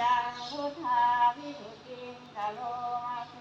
ยังพุทธาพิสุกิกะโลมาเส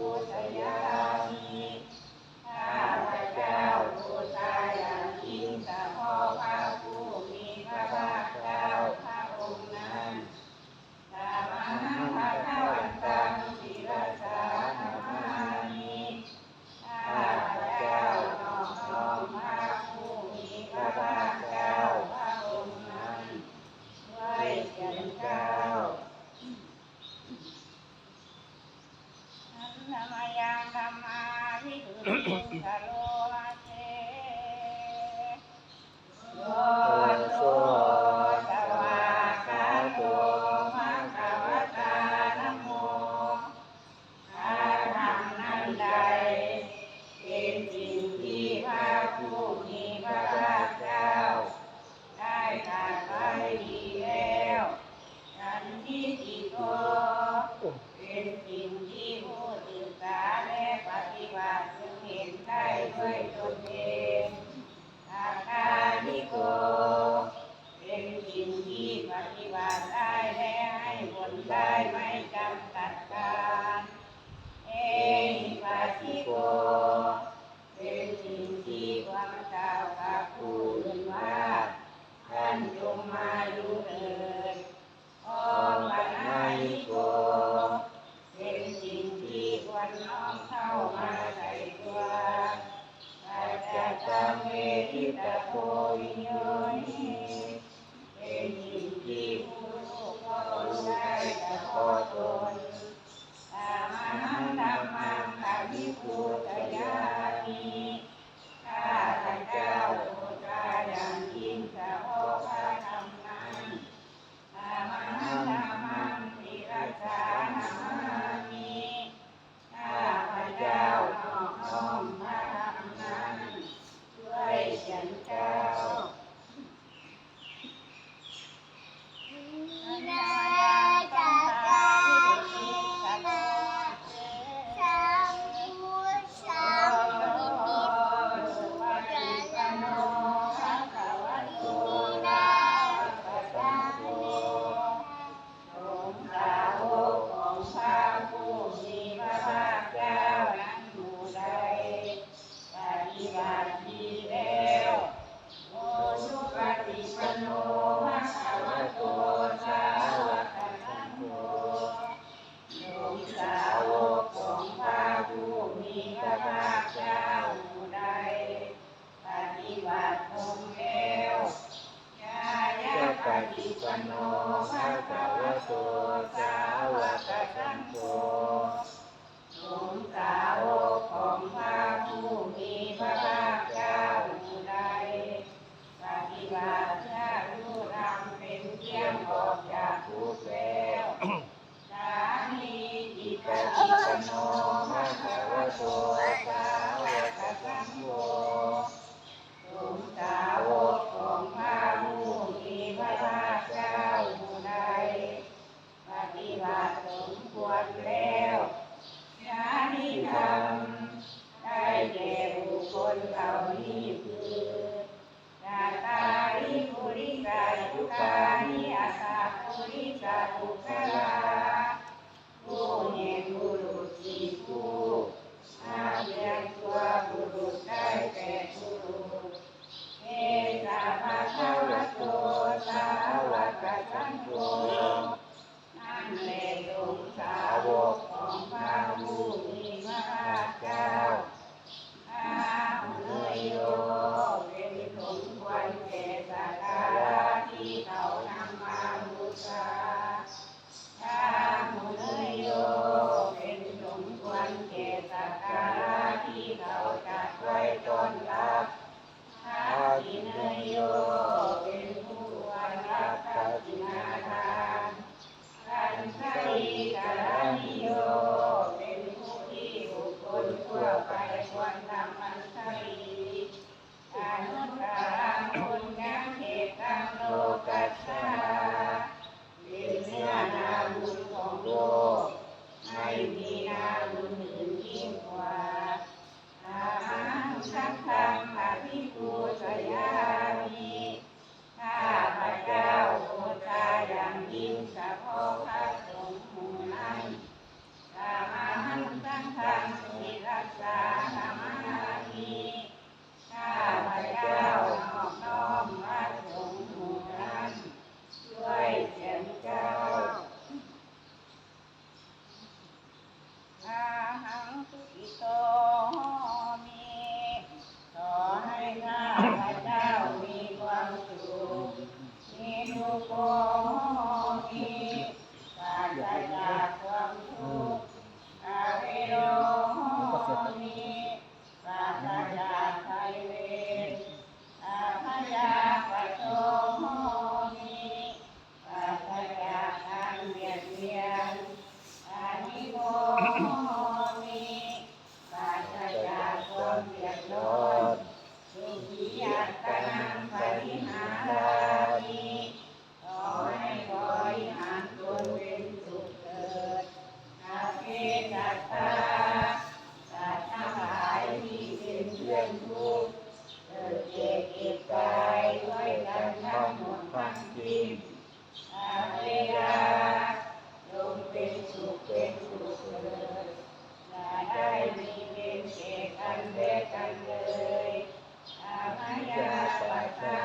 Lord, I. Oh. น้อมเข้ามาใส่ตัวอาจะตังเวทิตาโขียัตตนังปริหารามิขอให้บริหารตนเป็นสุขเถิดอาเพสัตตาสัตว์ทั้งหลายที่เป็นเพื่อนทุกข์เกิดเจ็บเก็บตายด้วยกันทั้งหมดทั้งสิ้นอาเวลา จงเป็นสุขเป็นสุขเถิดอย่าได้มีเป็นเศษกันและกันเลยอาพยาปัสสา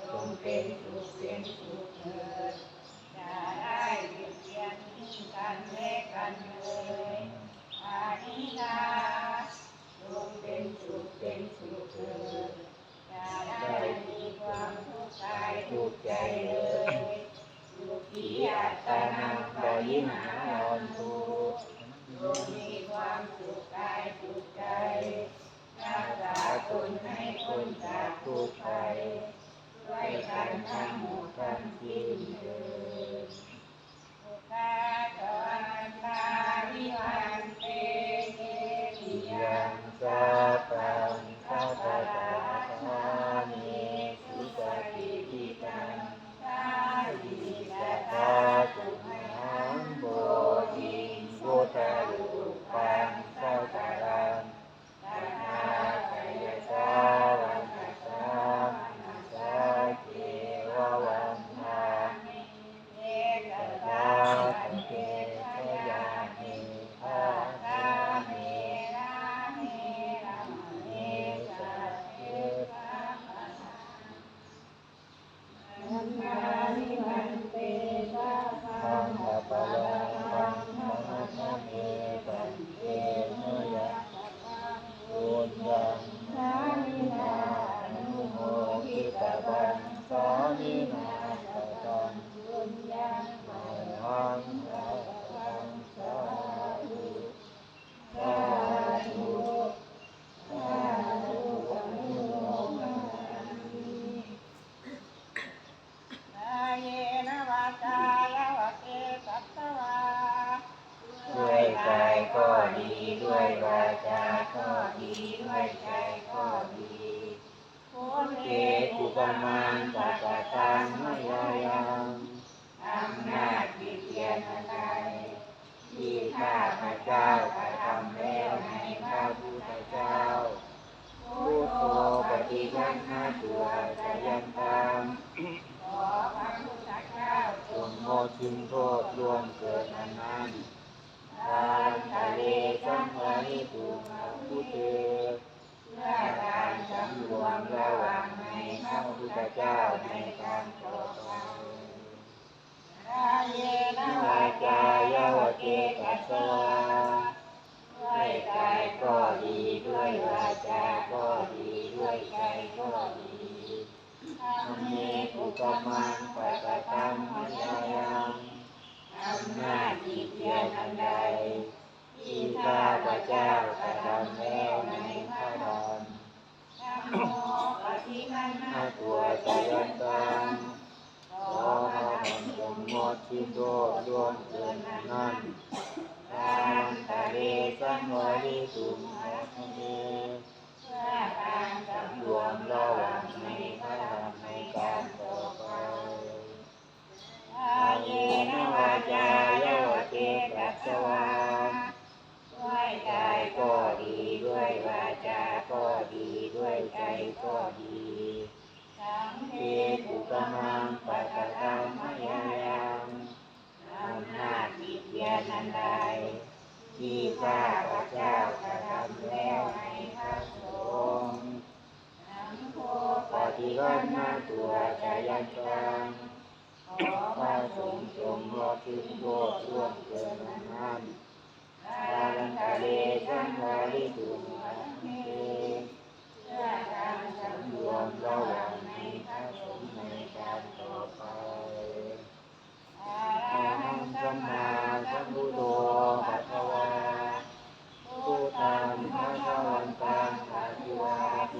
จงเป็นสุขเป็นสุขเถิดอย่าได้เบียดเบียนซึ่งกันและกันเลยอานินาจงเป็นสุขเป็นสุขเถิดอย่าได้ ใจเลยสุขีอัตตานังปริหารอนทุกข์ผู้มีความสุขกายสุขใจรักษาตนให้พ้ นจากทุกข์ภัยด้วยกันทั้งหมดทั้งสิ้นเถิด ด้วยวาจาก็ดีด้วยใจก็ดีพุทเทตุปมังปัสสะตังมยายังอำนาจวิเทียนอะไรที่ข้าพระเจ้ากระทำแล้วในพระพุทธเจ้าพุทโธปฏิยันห้าตัวจะยันตามขอพระพุทธเจ้าจงโมทินโทษรวมเกิดนานๆทานทะเล มตุกมังปัสสะตังมยายังอำนาจที่เพียรอันใด สวาด้วยกายก็ดีด้วยวาจาก็ดีด้วยใจก็ดีสังเทตุกมังปัสสะตังมยายังอำนาจที่เพียรนันใดที่ข้าพระเจ้ากระทำแล้วในพระสงฆ์สังโฆปฏิวัติมาตัวจายันตังขอพระสงฆ์จงรอถึงโทษร่วมเกินนั้นทารันทะเลสังวาริตุมัสเมเพื่อการสำรวมระวังในพระสงฆ์ในการต่อไป อะระหังสัมมาสัมพุทโธภะคะวาพุทธังภะคะวันตังปฏิวาเท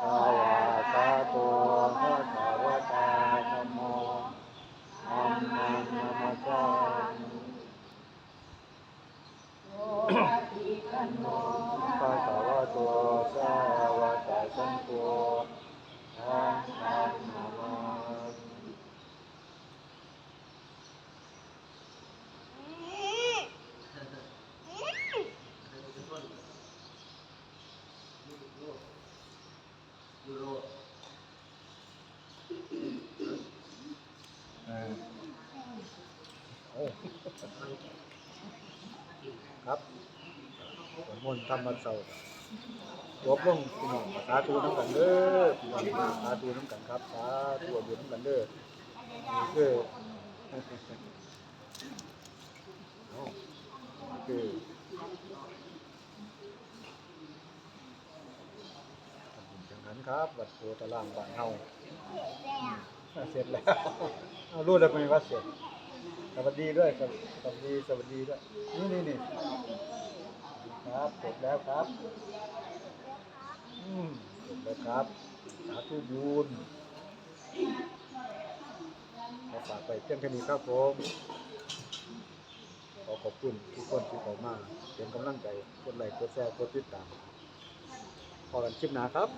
สวากาโตภะคะวตาธัมโมธัมมังนัมมัสสามิโอปฏิปันโน ภะคะวะโตสาวกสังโฆทางทางนามา ครับสมมติธรรมะเสาร์จบลงพี่น้องสาธุน้ำกันเด้อพี่น้องสาธุน้ำกันครับสาธุบุญน้ำกันเด้อนี่คือเอาคือจังหันครับวัดโพตะล่างบ้านเฮาเสร็จแล้วเอารู้แล้วไหมว่าเสร็จ วัสดีด้วยสวัสดีสวัสดีด้วยนี่นี่นี่ครับเสร็จแล้วครับอืมเสร็จแล้วครับสาธุยูนขอฝากไปเพียงแค่นี้ครับผมขอขอบคุณทุกคนที่เข้ามาเป็นกำลังใจกดไลค์กดแชร์กดติดตามพอกันคลิปหน้าครับ